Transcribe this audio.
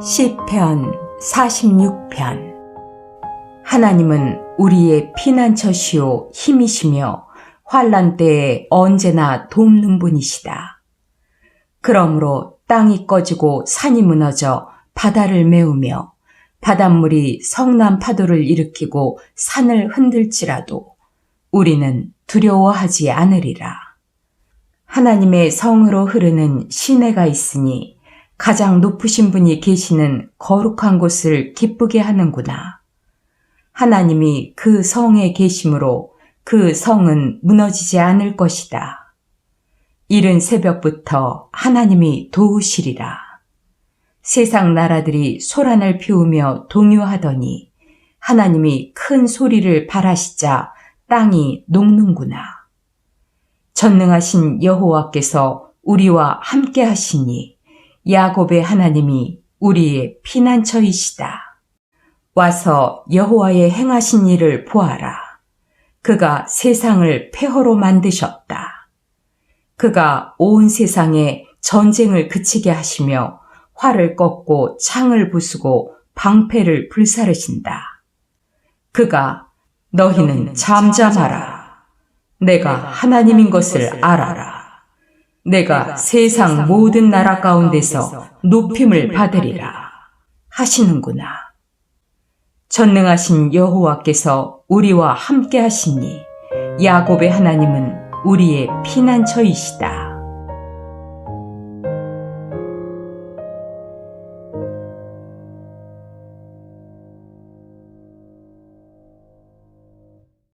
시편 46편 하나님은 우리의 피난처시요 힘이시며 환란 때에 언제나 돕는 분이시다. 그러므로 땅이 꺼지고 산이 무너져 바다를 메우며 바닷물이 성난 파도를 일으키고 산을 흔들지라도 우리는 두려워하지 않으리라. 하나님의 성으로 흐르는 시내가 있으니 가장 높으신 분이 계시는 거룩한 곳을 기쁘게 하는구나. 하나님이 그 성에 계심으로 그 성은 무너지지 않을 것이다. 이른 새벽부터 하나님이 도우시리라. 세상 나라들이 소란을 피우며 동요하더니 하나님이 큰 소리를 발하시자 땅이 녹는구나. 전능하신 여호와께서 우리와 함께 하시니 야곱의 하나님이 우리의 피난처이시다. 와서 여호와의 행하신 일을 보아라. 그가 세상을 폐허로 만드셨다. 그가 온 세상에 전쟁을 그치게 하시며 활을 꺾고 창을 부수고 방패를 불사르신다. 그가 너희는 잠잠하라. 내가 하나님인 것을 알아라. 내가 세상 모든 나라 가운데서 높임을 받으리라 하시는구나. 전능하신 여호와께서 우리와 함께 하시니 야곱의 하나님은 우리의 피난처이시다.